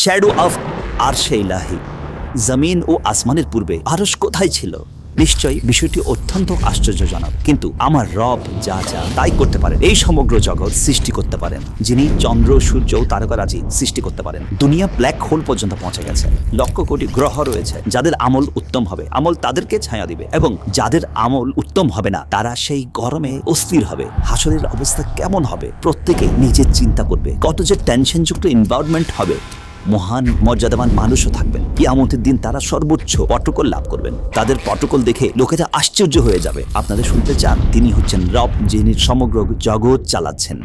Shadow of আর ইলাহি জমিন ও আসমানের পূর্বে আরস কোথায় ছিল? নিশ্চয়ই বিষয়টি অত্যন্ত আশ্চর্যজনক। কিন্তু আমার রব যা যা তাই করতে পারেন, এই সমগ্র জগৎ সৃষ্টি করতে পারেন। যিনি চন্দ্র, সূর্য ও তারকারাজি সৃষ্টি করতে পারেন। দুনিয়া ব্ল্যাক হোল পর্যন্ত পৌঁছে গেছে। লক্ষ কোটি গ্রহ রয়েছে, যাদের আমল উত্তম হবে। আমল তাদেরকে ছায়া দিবে এবং যাদের আমল উত্তম হবে না, তারা সেই গরমে অস্থির হবে। হাসরের অবস্থা কেমন হবে? প্রত্যেকে নিজের চিন্তা করবে। কত যে টেনশনযুক্ত এনভায়রনমেন্ট হবে। মহান, মর্যাদাবান মানুষও থাকবেন। কিয়ামতের দিন তারা সর্বোচ্চ পটকল লাভ করবেন। তাদের পটকল দেখে লোকেরা আশ্চর্য হয়ে যাবে। আপনারা শুনতে চান, তিনি হচ্ছেন রব, যিনি সমগ্র জগৎ চালাচ্ছেন।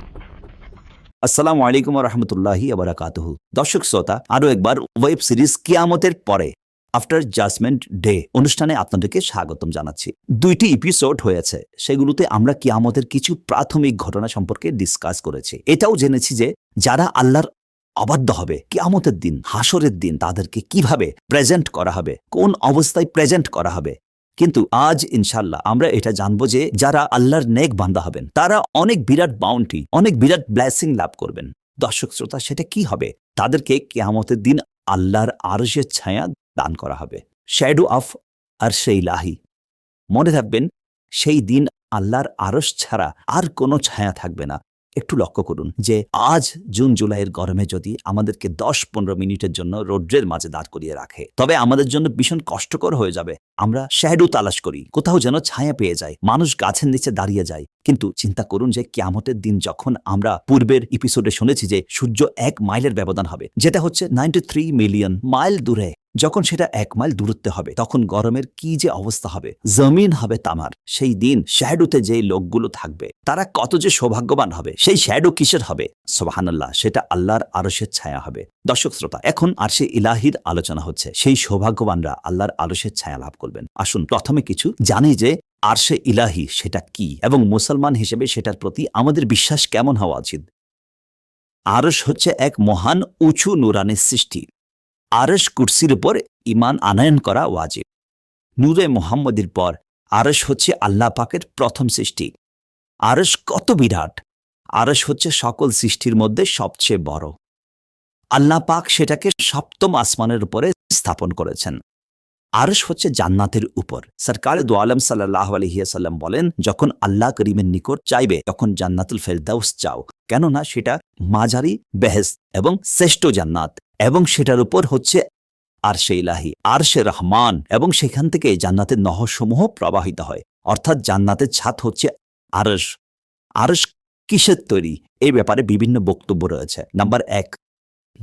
আসসালামু আলাইকুম রহমতুল্লাহি আবরাকাতহু দর্শক শ্রোতা, আরও একবার ওয়েব সিরিজ কিয়ামতের পরে, আফটার জাজমেন্ট ডে অনুষ্ঠানে আপনাদেরকে স্বাগতম জানাচ্ছি। দুইটি এপিসোড হয়েছে, সেগুলোতে আমরা কিয়ামতের কিছু প্রাথমিক ঘটনা সম্পর্কে ডিসকাস করেছি। এটাও জেনেছি যে, যারা আল্লাহর অবাধ্য হবে। কিয়ামতের দিন হাসরের দিন তাদেরকে কীভাবে প্রেজেন্ট করা হবে? কোন অবস্থায় প্রেজেন্ট করা হবে? কিন্তু আজ ইনশাল্লাহ আমরা এটা জানব যে যারা আল্লাহর নেক বান্দা হবেন, তারা অনেক বিরাট বাউন্টি অনেক বিরাট ব্লেসিং লাভ করবেন। দর্শক শ্রোতা, সেটা কি হবে? তাদেরকে কেয়ামতের দিন আল্লাহর আরশের ছায়া দান করা হবে। শ্যাডো অফ আর সেই লাহি। মনে থাকবেন, সেই দিন আল্লাহর আরশ ছাড়া আর কোনো ছায়া থাকবে না। একটু লক্ষ্য করুন যে আজ জুন জুলাইয়ের গরমে যদি আমাদেরকে দশ পনেরো মিনিটের জন্য রৌদ্রের মাঝে দাঁড় করিয়ে রাখে, তবে আমাদের জন্য ভীষণ কষ্টকর হয়ে যাবে। আমরা শ্যাডো তালাশ করি, কোথাও যেন ছায়া পেয়ে যায়, মানুষ গাছের নিচে দাঁড়িয়ে যায়। কিন্তু চিন্তা করুন যে কিয়ামতের দিন যখন আমরা পূর্বের এপিসোডে শুনেছি যে সূর্য এক মাইলের ব্যবধান হবে, যেটা হচ্ছে নাইনটি মিলিয়ন মাইল দূরে। যখন সেটা এক মাইল দূরত্বে হবে, তখন গরমের কি যে অবস্থা হবে, জমিন হবে তামার। সেই দিন শ্যাডোতে যে লোকগুলো থাকবে, তারা কত যে সৌভাগ্যবান হবে, সেই শ্যাডো কিসের হবে? সোবাহান্লাহ সেটা আল্লাহর আরসের ছায়া হবে। দর্শক শ্রোতা, এখন আর সে ইলাহির আলোচনা হচ্ছে। সেই সৌভাগ্যবানরা আল্লাহর আরসের ছায়া লাভ করবেন। আসুন প্রথমে কিছু জানি যে আরশে ইলাহি সেটা কি এবং মুসলমান হিসেবে সেটার প্রতি আমাদের বিশ্বাস কেমন হওয়া উচিত? আরশ হচ্ছে এক মহান উঁচু নুরানের সৃষ্টি। আরশ কুরসির উপর ইমান আনয়ন করা ওয়াজিব। নূরে মোহাম্মদের পর আরশ হচ্ছে আল্লাহ পাকের প্রথম সৃষ্টি। আরশ কত বিরাট! আরশ হচ্ছে সকল সৃষ্টির মধ্যে সবচেয়ে বড়। আল্লাহ পাক সেটাকে সপ্তম আসমানের উপরে স্থাপন করেছেন। আরশ হচ্ছে জান্নাতের উপর। সরকার দোয়ালম সাল্লাহ আলহিয়াসাল্লাম বলেন, যখন আল্লাহ করিমের নিকট চাইবে, তখন জান্নাতুল ফেরদাউস চাও। কেননা সেটা মাঝারি বেহেস এবং শ্রেষ্ঠ জান্নাত এবং সেটার উপর হচ্ছে আরশে ইলাহি, আরশে রহমান এবং সেখান থেকে জান্নাতের নহসমূহ প্রবাহিত হয়। অর্থাৎ জান্নাতের ছাদ হচ্ছে আরশ। আরশ কিসের তৈরি? এই ব্যাপারে বিভিন্ন বক্তব্য রয়েছে। নাম্বার এক,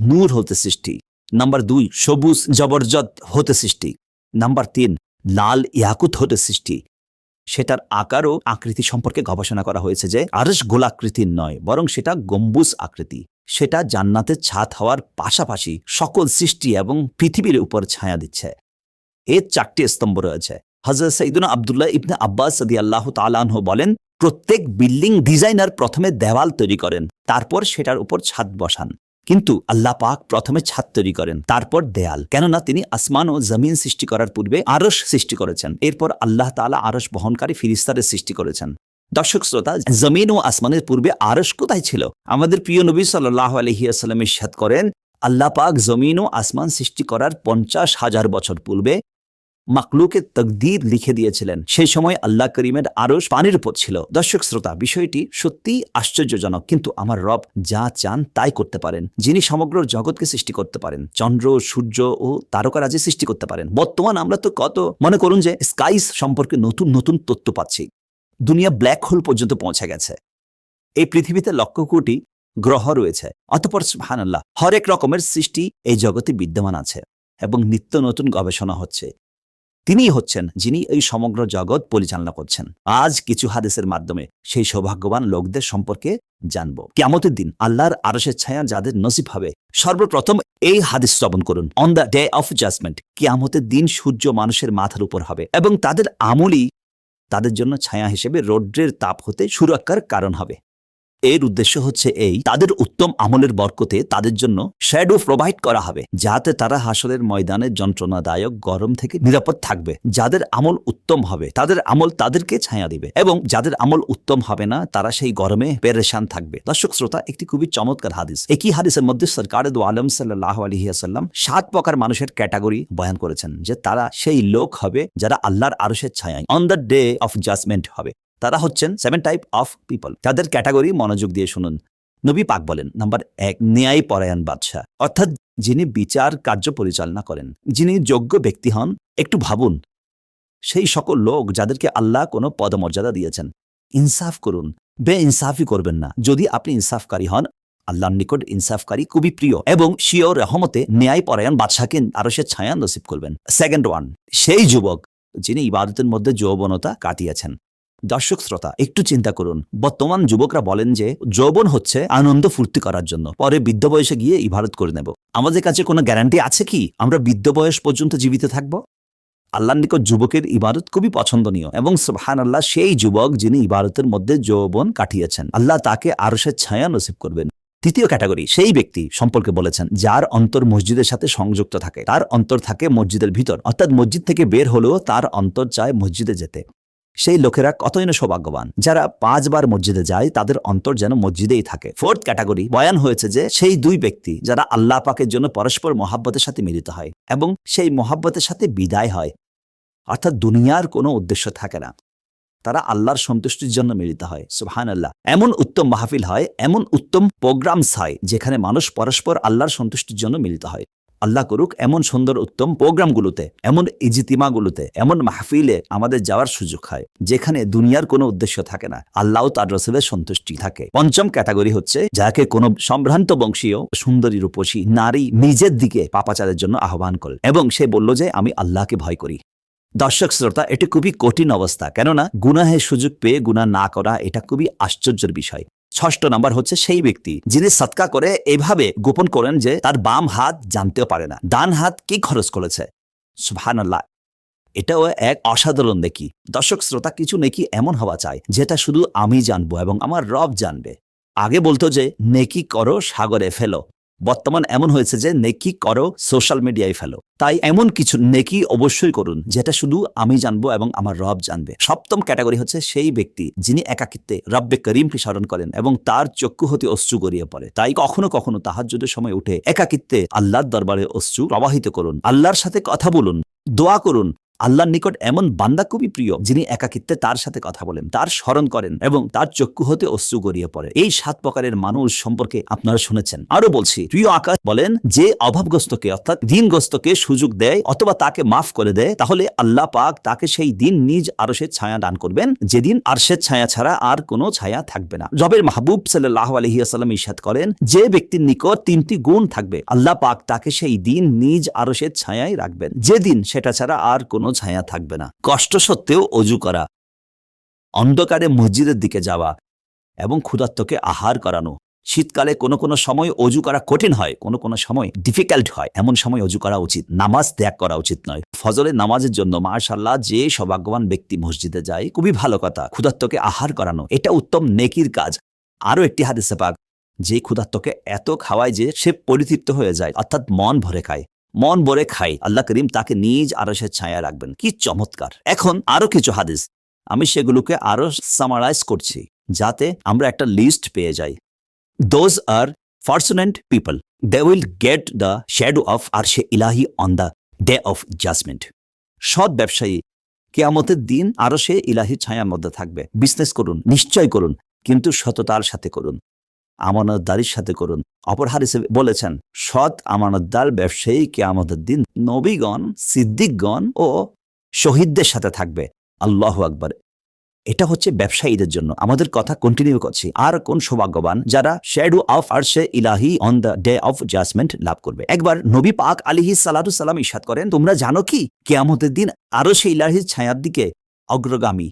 নূর হতে সৃষ্টি। নাম্বার দুই, সবুজ জবরজত হতে সৃষ্টি। নাম্বার তিন, লাল ইয়াকুত হতে সৃষ্টি। সেটার আকার ও আকৃতি সম্পর্কে গবেষণা করা হয়েছে যে আরস গোলাকৃতির নয়, বরং সেটা গম্বুজ আকৃতি। সেটা জান্নাতের ছাদ হওয়ার পাশাপাশি সকল সৃষ্টি এবং পৃথিবীর উপর ছায়া দিচ্ছে। এর চারটি স্তম্ভ রয়েছে। হজরত সঈদুল আবদুল্লাহ ইবনে আব্বাস সদি আল্লাহ তালাহ বলেন, প্রত্যেক বিল্ডিং ডিজাইনার প্রথমে দেওয়াল তৈরি করেন, তারপর সেটার উপর ছাদ বসান। কিন্তু আল্লাহ পাক প্রথমে ছাদ তৈরি করেন, তারপর দেয়াল। কেননা তিনি আসমান ও জমিন সৃষ্টি করার পূর্বে আরস সৃষ্টি করেছেন। এরপর আল্লাহ তালা আরস বহনকারী ফিরিস্তারের সৃষ্টি করেছেন। দর্শক শ্রোতা, জমিন ও আসমানের পূর্বে আরস কোথায় ছিল? আমাদের প্রিয় নবী সাল্লাহ আলহিয়াস্লাম ইস্বাদ করেন, আল্লাহ পাক জমিন ও আসমান সৃষ্টি করার পঞ্চাশ হাজার বছর পূর্বে মাকলুকে তকদির লিখে দিয়েছিলেন। সেই সময় আল্লাহ করিমের আরশ পানির উপর ছিল। দর্শক শ্রোতা, বিষয়টি সত্যিই আশ্চর্যজনক, কিন্তু আমার রব যা চান তাই করতে পারেন। যিনি সমগ্র জগৎকে সৃষ্টি করতে পারেন, চন্দ্র, সূর্য ও তারকারাজি সৃষ্টি করতে পারেন। বর্তমান আমরা তো কত, মনে করুন যে স্কাইস সম্পর্কে নতুন নতুন তথ্য পাচ্ছি। দুনিয়া ব্ল্যাক হোল পর্যন্ত পৌঁছে গেছে। এই পৃথিবীতে লক্ষ কোটি গ্রহ রয়েছে। অতপর হানাল্লাহ হরেক রকমের সৃষ্টি এই জগতে বিদ্যমান আছে এবং নিত্য নতুন গবেষণা হচ্ছে। তিনিই হচ্ছেন যিনি এই সমগ্র জগৎ পরিচালনা করছেন। আজ কিছু হাদিসের মাধ্যমে সেই সৌভাগ্যবান লোকদের সম্পর্কে জানব। কিয়ামতের দিন আল্লাহর আরসের ছায়া যাদের নসিব হবে, সর্বপ্রথম এই হাদিস শ্রবণ করুন। On the day of judgment কিয়ামতের দিন সূর্য মানুষের মাথার উপর হবে এবং তাদের আমলই তাদের জন্য ছায়া হিসেবে রৌদ্রের তাপ হতে সুরক্ষার কারণ হবে। এর উদ্দেশ্য হচ্ছে এই, তাদের উত্তম আমলের বরকতে তাদের জন্য শ্যাডো প্রোভাইড করা হবে যাতে তারা হাসরের ময়দানে যন্ত্রণাদায়ক গরম থেকে নিরাপদ থাকবে। যাদের আমল উত্তম হবে, তাদের আমল তাদেরকে ছায়া দিবে এবং যাদের আমল উত্তম হবে না, তারা সেই গরমে পেরেশান থাকবে। দর্শক শ্রোতা, একটি খুবই চমৎকার হাদিস। একই হাদিসের মধ্যে সরকার আলম সাল্লাহ আলহিহাসাল্লাম সাত প্রকার মানুষের ক্যাটাগরি বয়ান করেছেন, যে তারা সেই লোক হবে যারা আল্লাহর আরশের ছায়ায় on the day of judgment হবে। তারা হচ্ছেন সেভেন টাইপ অফ পিপল তাদের ক্যাটাগরি মনোযোগ দিয়ে শুনুন। নবী পাক বলেন নাম্বার এক, ন্যায় পরায়ণ বাদশাহ। অর্থাৎ যিনি বিচার কার্য পরিচালনা করেন, যিনি যোগ্য ব্যক্তি হন, একটু ভাবুন। সেই সকল লোক যাদেরকে আল্লাহ কোনো পদমর্যাদা দিয়েছেন, ইনসাফ করুন। বে ইনসাফই করবেন না। যদি আপনি ইনসাফকারী হন, আল্লাহর নিকট ইনসাফকারী খুবই প্রিয় এবং শিও রহমতে ন্যায় পরায়ণ বাদশাকে আরও সে ছায়া নসিব করবেন। সেকেন্ড ওয়ান সেই যুবক যিনি ইবাদতের মধ্যে যৌবনতা কাটিয়েছেন। দর্শক শ্রোতা, একটু চিন্তা করুন। বর্তমান যুবকরা বলেন যে, যৌবন হচ্ছে আনন্দ ফুর্তি করার জন্য। পরে বৃদ্ধ বয়সে গিয়ে ইবাদত করে নেব। আমাদের কাছে কোনো গ্যারান্টি আছে কি? আমরা বৃদ্ধ বয়স পর্যন্ত জীবিত থাকব? আল্লাহর নিকট যুবকের ইবাদত খুবই পছন্দনীয় এবং সুবহান আল্লাহ সেই যুবক যিনি ইবাদতের মধ্যে যৌবন কাটিয়েছেন। আল্লাহ তাকে আরশের ছায়া নসিব করবেন। তৃতীয় ক্যাটাগরি, সেই ব্যক্তি সম্পর্কে বলেছেন, যার অন্তর মসজিদের সাথে সংযুক্ত থাকে। তার অন্তর থাকে মসজিদের ভিতর। অর্থাৎ মসজিদ থেকে বের হলেও তার অন্তর চায় মসজিদে যেতে। সেই লোকেরা কতই না সৌভাগ্যবান। যারা পাঁচবার মসজিদে যায়, তাদের অন্তর যেন মসজিদেই থাকে। ফোর্থ ক্যাটাগরি বয়ান হয়েছে যে, সেই দুই ব্যক্তি যারা আল্লাহ পাকের জন্য পরস্পর মহাব্বতের সাথে মিলিত হয় এবং সেই মহাব্বতের সাথে বিদায় হয়। অর্থাৎ দুনিয়ার কোনো উদ্দেশ্য থাকে না। তারা আল্লাহর সন্তুষ্টির জন্য মিলিত হয়। সুবহান আল্লাহ এমন উত্তম মাহফিল হয়, এমন উত্তম প্রোগ্রামস হয়, যেখানে মানুষ পরস্পর আল্লাহর সন্তুষ্টির জন্য মিলিত হয়। আল্লাহ করুক এমন সুন্দর উত্তম প্রোগ্রামগুলোতে, এমন ইজিতিমাগুলোতে, এমন মাহফিলে আমাদের যাওয়ার সুযোগ হয়, যেখানে দুনিয়ার কোনো উদ্দেশ্য থাকে না। আল্লাহ তার রসুলের সন্তুষ্টি থাকে। পঞ্চম ক্যাটাগরি হচ্ছে যাকে কোনো সম্ভ্রান্ত বংশীয় সুন্দরী রূপসী নারী নিজের দিকে পাপাচারের জন্য আহ্বান করে এবং সে বলল যে, আমি আল্লাহকে ভয় করি। দর্শক, শ্রোতা, এটি খুবই কঠিন অবস্থা। কেননা, গুনাহের সুযোগ পেয়ে গুনাহ না করা এটা খুবই আশ্চর্যের বিষয়। ষষ্ঠ নাম্বার হচ্ছে সেই ব্যক্তি যিনি সৎকা করে এভাবে গোপন করেন যে তার বাম হাত জানতেও পারে না, ডান হাত কি খরচ করেছে? আল্লাহ এটাও এক অসাধারণ দেখি দর্শক, শ্রোতা, কিছু নেকি এমন হওয়া চাই, যেটা শুধু আমি জানব এবং আমার রব জানবে। আগে বলতো যে, নেকি করো, সাগরে ফেলো। বর্তমান এমন হয়েছে যে নেকি করো, সোশ্যাল মিডিয়ায় ফেলো। তাই এমন কিছু নেকি অবশ্যই করুন, যেটা শুধু আমি জানব এবং আমার রব জানবে। সপ্তম ক্যাটাগরি হচ্ছে সেই ব্যক্তি যিনি একাকিত্বে রব্বে করিমকে স্মরণ করেন এবং তার চক্ষু হতে অশ্রু গড়িয়ে পড়ে। তাই কখনো কখনো তাহার তাহাজ্জুদের সময় উঠে একাকিত্বে আল্লাহর দরবারে অশ্রু প্রবাহিত করুন। আল্লাহর সাথে কথা বলুন, দোয়া করুন আল্লাহর নিকট এমন বান্দা খুবই প্রিয়, যিনি একাকিত্বে তার সাথে কথা বলেন, তার স্মরণ করেন এবং তার চক্ষু হতে অশ্রু গড়িয়ে পড়ে। এই সাত প্রকারের মানুষ সম্পর্কে আপনারা শুনেছেন। আরও বলছি, প্রিয় আকাশ বলেন যে অভাবগ্রস্তকে, অর্থাৎ ঋণগ্রস্তকে সুযোগ দেয় অথবা তাকে মাফ করে দেয়, তাহলে আল্লাহ পাক তাকে সেই দিন নিজ আরশের ছায়া দান করবেন। যেদিন আরশের ছায়া ছাড়া আর কোনো ছায়া থাকবে না। জবের মাহবুব সাল্লাহ আলহিহাসাল্লাম ইসাদ করেন, যে ব্যক্তির নিকট তিনটি গুণ থাকবে, আল্লাহ পাক তাকে সেই দিন নিজ আরশের ছায়ায় রাখবেন। যেদিন সেটা ছাড়া আর কোনো ছায়া থাকবে না। কষ্ট সত্ত্বেও অজু করা। অন্ধকারে মসজিদের দিকে যাওয়া এবং ক্ষুধার্তকে আহার করানো। শীতকালে কোনো কোনো সময় অজু করা কঠিন হয়, কোনো কোনো সময় ডিফিকাল্ট হয়। এমন সময় অজু করা উচিত, নামাজ ত্যাগ করা উচিত নয়। ফজরের নামাজের জন্য মাশাল্লাহ যে সৌভাগ্যবান ব্যক্তি মসজিদে যায়, খুবই ভালো কথা। ক্ষুধার্তকে আহার করানো, এটা উত্তম নেকির কাজ। আরও একটি হাদিসে পাক, যে ক্ষুধার্তকে এত খাওয়ায় যে সে পরিতৃপ্ত হয়ে যায়, অর্থাৎ মন ভরে খায়। মন ভরে খাই। আল্লাহ করিম তাকে নিজ আরশের ছায়া রাখবেন। কি চমৎকার। এখন আরও কিছু হাদিস। আমি সেগুলোকে আরও সামারাইজ করছি, যাতে আমরা একটা লিস্ট পেয়ে যাই। Those are fortunate people they will get the shadow of আরশে ইলাহি on the day of judgment সৎ ব্যবসায়ী কেয়ামতের দিন আরও সে ইলাহি ছায়ার মধ্যে থাকবে। বিজনেস করুন, নিশ্চয় করুন, কিন্তু সততার সাথে করুন। আমানতদারির সাথে করুন। অপর হারিসে বলেছেন, সৎ আমানতদার ব্যবসায়ী কেয়ামতের দিন নবীগণ, সিদ্দিকগণ ও শহীদদের সাথে থাকবে। আল্লাহ আকবার। এটা হচ্ছে ব্যবসায়ীদের জন্য। আমাদের কথা কন্টিনিউ করছি। আর কোন সৌভাগ্যবান যারা শ্যাডো অফ আরশে ইলাহি on the day of judgment লাভ করবে। একবার নবী পাক আলিহি সালাতু সালাম ইসাদ করেন, তোমরা জানো কি? কেয়ামতের দিন আরও সে ইলাহির ছায়ার দিকে অগ্রগামী।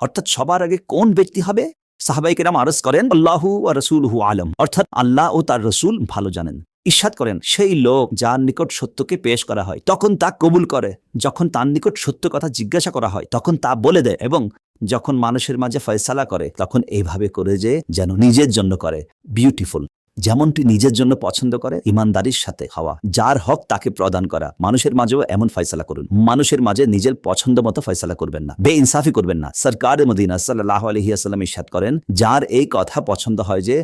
অর্থাৎ সবার আগে কোন ব্যক্তি হবে? সাহাবাইকেরাম আরজ করেন, আল্লাহু ও রসুল হু আলম। অর্থাৎ আল্লাহ ও তার রসুল ভালো জানেন। ঈর্ষাদ করেন, সেই লোক যার নিকট সত্যকে পেশ করা হয়, তখন তা কবুল করে। যখন তার নিকট সত্য কথা জিজ্ঞাসা করা হয়, তখন তা বলে দেয় এবং যখন মানুষের মাঝে ফয়সালা করে, তখন এইভাবে করে যে যেন নিজের জন্য করে। বিউটিফুল। যেমনটি নিজের জন্য পছন্দ করে ইমানদারির সাথে হওয়া যার হক তাকে প্রদান করা। মানুষের মাঝেও এমন ফয়সালা করুন। মানুষের মাঝে নিজের পছন্দ মতো ফয়সালা করবেন না। বে ইনসাফি করবেন না। সরকার মদিনা সাল্লাহ আলহিহাস্লাম ইসাদ করেন, যার এই কথা পছন্দ হয় যে,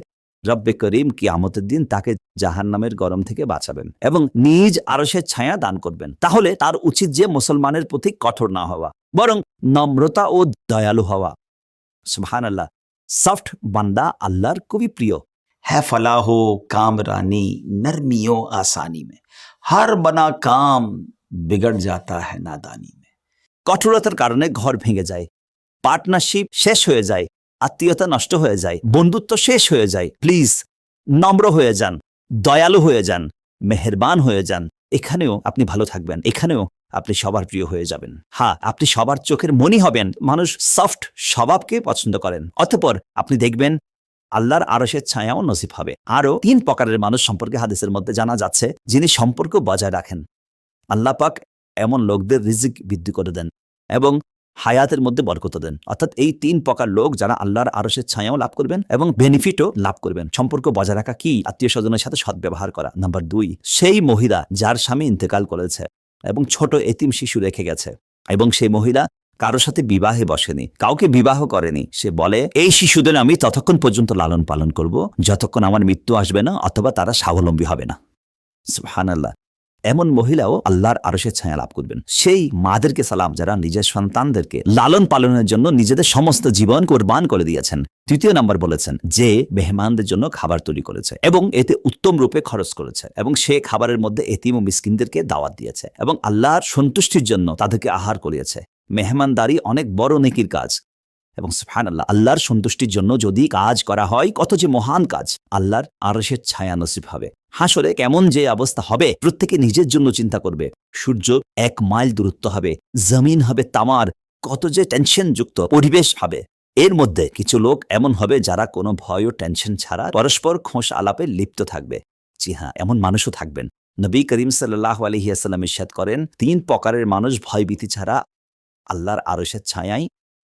রব্বে করিম কিয়ামতের দিন তাকে জাহান নামের গরম থেকে বাঁচাবেন এবং নিজ আরসের ছায়া দান করবেন। তাহলে তার উচিত যে মুসলমানের প্রতি কঠোর না হওয়া, বরং নম্রতা ও দয়ালু হওয়া। সুবহান আল্লাহ সফট বান্দা আল্লাহর খুবই প্রিয়। है फलाह कामरानी नरमियों आसानी में हर बना काम बिगड़ जाता है नादानी में কঠোরতার কারণে ঘর ভেঙে যায় পার্টনারশিপ শেষ হয়ে যায় আত্মীয়তা নষ্ট হয়ে যায় বন্ধুত্ব শেষ হয়ে যায় প্লিজ নম্র হয়ে যান দয়ালু হয়ে যান মেহেরবান হয়ে যান এখানেও আপনি ভালো থাকবেন এখানেও আপনি সবার প্রিয় হয়ে যাবেন হ্যাঁ আপনি সবার চোখের মনি হবেন মানুষ সফট স্বভাবকে পছন্দ করেন অতঃপর আপনি দেখবেন আল্লাহর আরশের ছায়াও নসিব হবে। আরও তিন প্রকারের মানুষ সম্পর্কে হাদিসের মধ্যে জানা যাচ্ছে, যিনি সম্পর্ক বজায় রাখেন। আল্লাহ পাক এমন লোকদের রিজিক বৃদ্ধি করে দেন এবং হায়াতের মধ্যে বরকত দেন। অর্থাৎ এই তিন প্রকার লোক যারা আল্লাহর আরশের ছায়াও লাভ করবেন এবং বেনিফিটও লাভ করবেন। সম্পর্ক বজায় রাখা কি? আত্মীয় স্বজনের সাথে সদ্ব্যবহার করা। নাম্বার দুই, সেই মহিলা যার স্বামী ইন্তেকাল করেছে এবং ছোট এতিম শিশু রেখে গেছে এবং সেই মহিলা কারও সাথে বিবাহে বসেনি, কাউকে বিবাহ করেনি। সে বলে, এই শিশুদের আমি ততক্ষণ পর্যন্ত লালন পালন করব, যতক্ষণ আমার মৃত্যু আসবে না, অথবা তারা স্বাবলম্বী হবে না। সুবহানাল্লাহ। এমন মহিলাও আল্লাহর আরশের ছায়া লাভ করবেন। সেই মাদেরকে সালাম যারা নিজের সন্তানদেরকে লালন পালনের জন্য নিজেদের সমস্ত জীবন কোরবান করে দিয়েছেন। তৃতীয় নাম্বার বলেছেন যে, মেহমানদের জন্য খাবার তৈরি করেছে এবং এতে উত্তম রূপে খরচ করেছে এবং সে খাবারের মধ্যে এতিম ও মিসকিনদেরকে দাওয়াত দিয়েছে এবং আল্লাহর সন্তুষ্টির জন্য তাদেরকে আহার করিয়েছে। মেহমানদারি অনেক বড় নেকির কাজ। এবং সুফহান আল্লাহ আল্লাহর সন্তুষ্টির জন্য যদি কাজ করা হয়, কত যে মহান কাজ, আল্লাহর আরশের ছায়া নসিব হবে। হাসরে কেমন যে অবস্থা হবে, প্রত্যেকে নিজের জন্য চিন্তা করবে। সূর্য এক মাইল দূরত্ব হবে, জমিন হবে তামার, কত যে টেনশন যুক্ত পরিবেশ হবে। এর মধ্যে কিছু লোক এমন হবে যারা কোনো ভয় ও টেনশন ছাড়া পরস্পর খোঁস আলাপে লিপ্ত থাকবে। জি হ্যাঁ এমন মানুষও থাকবেন। নবী করিম সাল্লাহ আলহিয়াসাল্লাম ইস্যাদ করেন, তিন প্রকারের মানুষ ভয়ভীতি ছাড়া আল্লাহর আরসের ছায়াই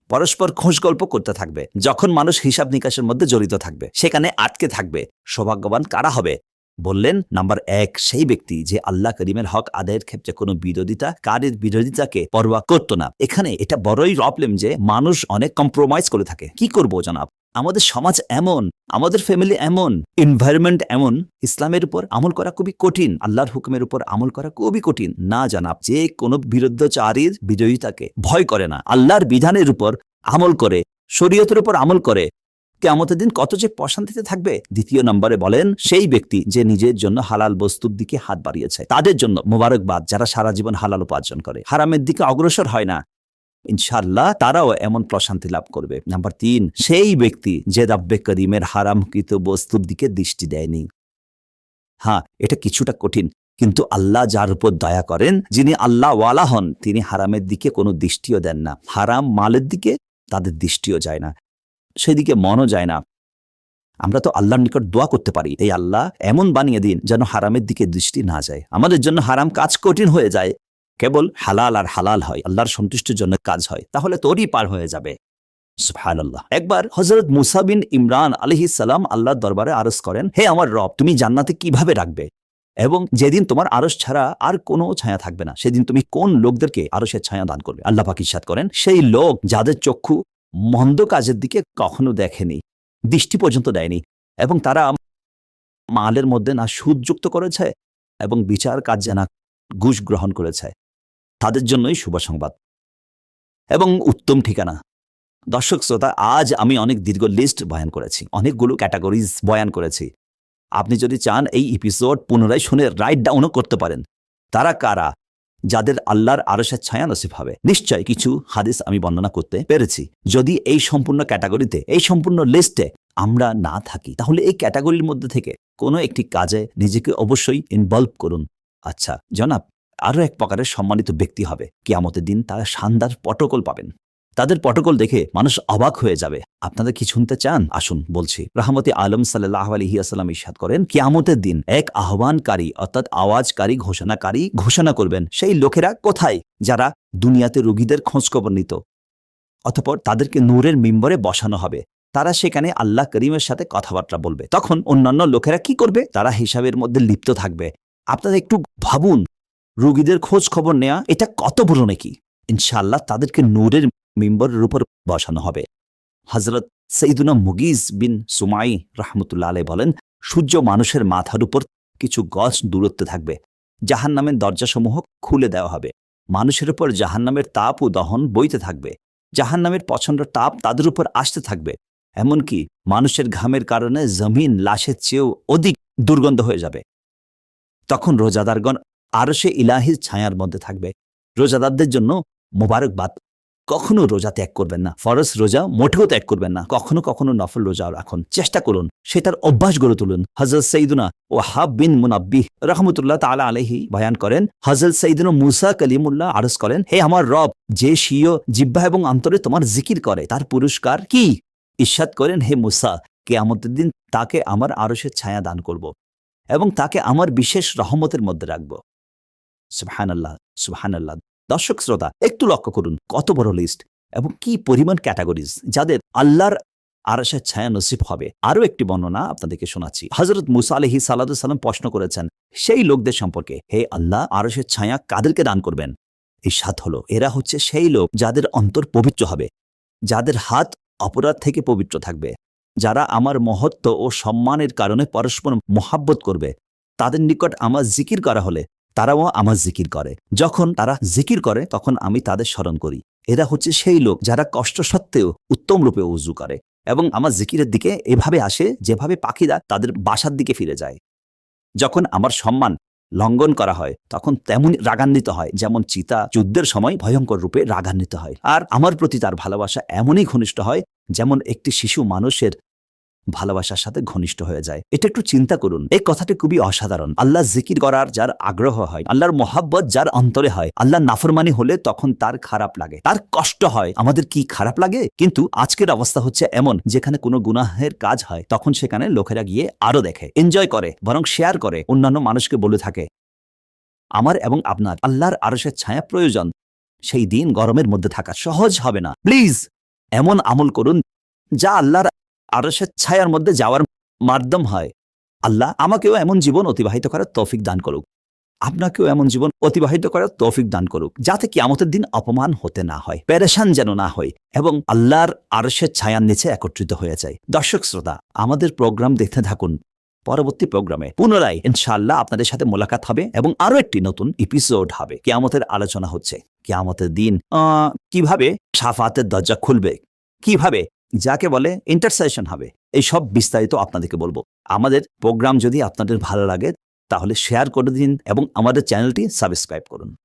পরস্পর খোঁজ গল্প করতে থাকবে। যখন মানুষ হিসাব নিকাশের মধ্যে জড়িত থাকবে, সেখানে আটকে থাকবে, সৌভাগ্যবান কারা হবে? বললেন, নাম্বার এক, সেই ব্যক্তি যে আল্লাহ করিমের হক আদায়ের ক্ষেত্রে কোনো বিরোধিতা কারের বিরোধিতাকে পরোয়া করত না। এখানে এটা বড়ই প্রবলেম যে মানুষ অনেক কম্প্রোমাইজ করে থাকে। কি করব জনাব? আমাদের সমাজ এমন, আমাদের ফ্যামিলি এমন এনভায়রনমেন্ট এমন, ইসলামের উপর আমল করা খুবই কঠিন, আল্লাহর হুকুমের উপর আমল করা খুবই কঠিন। না জানাব যে কোনো বিরুদ্ধচারীর বিরোধিতাকে ভয় করে না। আল্লাহর বিধানের উপর আমল করে, শরীয়তের উপর আমল করে কেমতের দিন কত যে প্রশান্তিতে থাকবে। দ্বিতীয় নম্বরে বলেন, সেই ব্যক্তি যে নিজের জন্য হালাল বস্তুর দিকে হাত বাড়িয়েছে, তাদের জন্য মোবারকবাদ যারা সারা জীবন হালাল উপার্জন করে। হারামের দিকে অগ্রসর হয় না। ইনশাল্লাহ তারাও এমন প্রশান্তি লাভ করবে। নাম্বার তিন, সেই ব্যক্তি যে রাব্বে করিমের হারামকৃত বস্তুর দিকে দৃষ্টি দেয়নি। হ্যাঁ এটা কিছুটা কঠিন, কিন্তু আল্লাহ যার উপর দয়া করেন, যিনি আল্লাহ ওয়ালা হন, তিনি হারামের দিকে কোনো দৃষ্টিও দেন না। হারাম মালের দিকে তাদের দৃষ্টিও যায় না, সেদিকে মনও যায় না। আমরা তো আল্লাহর নিকট দোয়া করতে পারি, এই আল্লাহ এমন বানিয়ে দিন যেন হারামের দিকে দৃষ্টি না যায়। আমাদের জন্য হারাম কাজ কঠিন হয়ে যায়। কেবল হালাল আর হালাল হয়, আল্লাহর সন্তুষ্টির জন্য কাজ হয়, তাহলে তোরই পার হয়ে যাবে। সুবহানাল্লাহ। একবার হজরত মুসা বিন ইমরান আলহি সালাম আল্লাহর দরবারে আরজ করেন, হে আমার রব, তুমি জান্নাতে কীভাবে রাখবে? এবং যেদিন তোমার আরস ছাড়া আর কোনো ছায়া থাকবে না, সেদিন তুমি কোন লোকদেরকে আরসের ছায়া দান করবে? আল্লাহ পাক ইরশাদ করেন, সেই লোক যাদের চক্ষু মন্দ কাজের দিকে কখনো দেখেনি, দৃষ্টি পর্যন্ত দেয়নি, এবং তারা মালের মধ্যে না সুদযুক্ত করেছে, এবং বিচার কার্যে না ঘুষ গ্রহণ করেছে। তাদের জন্যই শুভ সংবাদ এবং উত্তম ঠিকানা। দর্শক শ্রোতা, আজ আমি অনেক দীর্ঘ লিস্ট বয়ান করেছি। অনেকগুলো ক্যাটাগরিজ বয়ান করেছি। আপনি যদি চান এই এপিসোড পুনরায় শুনে রাইট ডাউনও করতে পারেন। তারা কারা? যাদের আল্লাহর আরশের ছায়া নসিব হবে। নিশ্চয় কিছু হাদিস আমি বর্ণনা করতে পেরেছি। যদি এই সম্পূর্ণ ক্যাটাগরিতে এই সম্পূর্ণ লিস্টে আমরা না থাকি, তাহলে এই ক্যাটাগরির মধ্যে থেকে কোনো একটি কাজে নিজেকে অবশ্যই ইনভলভ করুন। আচ্ছা জনাব আরও এক প্রকারের সম্মানিত ব্যক্তি হবে। কিয়ামতের দিন তারা শানদার পটকল পাবেন। তাদের প্রটোকল দেখে মানুষ অবাক হয়ে যাবে। আপনাদের কি শুনতে চান? আসুন বলছি। রাহমতি আলম সাল্লাহ আলহিয়াসাল্লাম ইসাদ করেন, কিয়ামতের দিন এক আহ্বানকারী অর্থাৎ আওয়াজকারী ঘোষণাকারী ঘোষণা করবেন, সেই লোকেরা কোথায়? যারা দুনিয়াতে রোগীদের খোঁজখবর নিত। অতপর তাদেরকে নূরের মিম্বরে বসানো হবে। তারা সেখানে আল্লাহ করিমের সাথে কথাবার্তা বলবে। তখন অন্যান্য লোকেরা কি করবে? তারা হিসাবের মধ্যে লিপ্ত থাকবে। আপনারা একটু ভাবুন। রোগীদের খোঁজ খবর নেওয়া এটা কত বড় নাকি? ইনশাআল্লাহ তাদেরকে নূরের মিম্বরের উপর বসানো হবে। হজরত সঈদুনা মুগিজ বিন সুমাই রহমতুল্লাহ আলাই বলেন, সূর্য মানুষের মাথার উপর কিছু গছ দূরত্বে থাকবে জাহান নামের দরজাসমূহ খুলে দেওয়া হবে। মানুষের উপর জাহান নামের তাপ ও দহন বইতে থাকবে জাহান নামের প্রচণ্ড তাপ তাদের উপর আসতে থাকবে, এমনকি মানুষের ঘামের কারণে জমিন লাশের চেয়েও অধিক দুর্গন্ধ হয়ে যাবে। তখন রোজাদারগণ আরও সে ইলাহির ছায়ার মধ্যে থাকবে। রোজাদারদের জন্য মোবারকবাদ। কখনো রোজা ত্যাগ করবেন না। ফরজ রোজা মোটেও ত্যাগ করবেন না। কখনো কখনো নফল রোজা রাখুন। চেষ্টা করুন। সেটার অভ্যাস গড়ে তুলুন। হজরত সঈদুনা ও হাব বিন মুনাব্বিহ রহমতুল্লাহ তালা আলহি বয়ান করেন হজরত সঈদুনা মুসা কলিমুল্লাহ আরজ করেন, হে আমার রব, যে স্বীয় জিব্বা এবং অন্তরে তোমার জিকির করে, তার পুরস্কার কি? ঈর্ষাদ করেন, হে মুসা কে আমাদের দিন তাকে আমার আরশের ছায়া দান করব এবং তাকে আমার বিশেষ রহমতের মধ্যে রাখব। সুবহান আল্লাহ সুবহান আল্লাহ দর্শক, শ্রোতা, একটু লক্ষ্য করুন কত বড় লিস্ট এবং কি পরিমাণ ক্যাটাগরিজ যাদের আল্লাহর আরশের ছায়া নসিব হবে। আরও একটি বর্ণনা আপনাদেরকে শোনাচ্ছি। হজরত মুসা আলহি সাল্লাম প্রশ্ন করেছেন, সেই লোকদের সম্পর্কে, হে আল্লাহ, আরশের ছায়া কাদেরকে দান করবেন? এই সাত হলো, এরা হচ্ছে সেই লোক যাদের অন্তর পবিত্র হবে, যাদের হাত অপরাধ থেকে পবিত্র থাকবে, যারা আমার মহত্ব ও সম্মানের কারণে পরস্পর মহাব্বত করবে। তাদের নিকট আমার জিকির করা হলে তারাও আমার জিকির করে। যখন তারা জিকির করে, তখন আমি তাদের স্মরণ করি। এরা হচ্ছে সেই লোক যারা কষ্ট সত্ত্বেও উত্তম রূপে উজু করে এবং আমার জিকিরের দিকে এভাবে আসে যেভাবে পাখিরা তাদের বাসার দিকে ফিরে যায়। যখন আমার সম্মান লঙ্ঘন করা হয়, তখন তেমনই রাগান্বিত হয়, যেমন চিতা যুদ্ধের সময় ভয়ঙ্কর রূপে রাগান্বিত হয়। আর আমার প্রতি তার ভালোবাসা এমনই ঘনিষ্ঠ হয়, যেমন একটি শিশু মানুষের ভালোবাসার সাথে ঘনিষ্ঠ হয়ে যায়। এটা একটু চিন্তা করুন। এই কথাটি খুবই অসাধারণ। আল্লাহ জিকির করার যার আগ্রহ হয়, আল্লাহর মোহাব্বত যার অন্তরে হয় আল্লাহ নাফরমানি হলে তখন তার খারাপ লাগে। তার কষ্ট হয়, আমাদের কি খারাপ লাগে? কিন্তু আজকের অবস্থা হচ্ছে এমন, যেখানে কোনো গুনাহের কাজ হয়, তখন সেখানে লোকেরা গিয়ে আরও দেখে এনজয় করে, বরং শেয়ার করে, অন্যান্য মানুষকে বলে থাকে। আমার এবং আপনার, আল্লাহর আরশের ছায়া প্রয়োজন। সেই দিন গরমের মধ্যে থাকা সহজ হবে না। প্লিজ, এমন আমল করুন, যা আল্লাহর আরশের ছায়ার মধ্যে যাওয়ার মাধ্যম হয়। আল্লাহ আমাকেও এমন জীবন অতিবাহিত করার তৌফিক দান করুক। আপনাকেও এমন জীবন অতিবাহিত করার তৌফিক দান করুক, যাতে কি আমাদের দিন অপমান হতে না হয় প্যারেশান যেন না হয় এবং আল্লাহর আরশের ছায়ার নিচে একত্রিত হয়ে যায়। দর্শক শ্রোতা, আমাদের প্রোগ্রাম দেখতে থাকুন। পরবর্তী প্রোগ্রামে পুনরায় ইনশাল্লাহ আপনাদের সাথে মোলাকাত হবে এবং আরও একটি নতুন এপিসোড হবে। কেয়ামতের আলোচনা হচ্ছে। কেয়ামতের দিন কীভাবে সাফাতের দরজা খুলবে? কীভাবে যাকে বলে ইন্টারসেশন হবে। এই সব বিস্তারিত আপনাদেরকে বলব। আমাদের প্রোগ্রাম যদি আপনাদের ভালো লাগে, তাহলে শেয়ার করে দিন এবং আমাদের চ্যানেলটি সাবস্ক্রাইব করুন।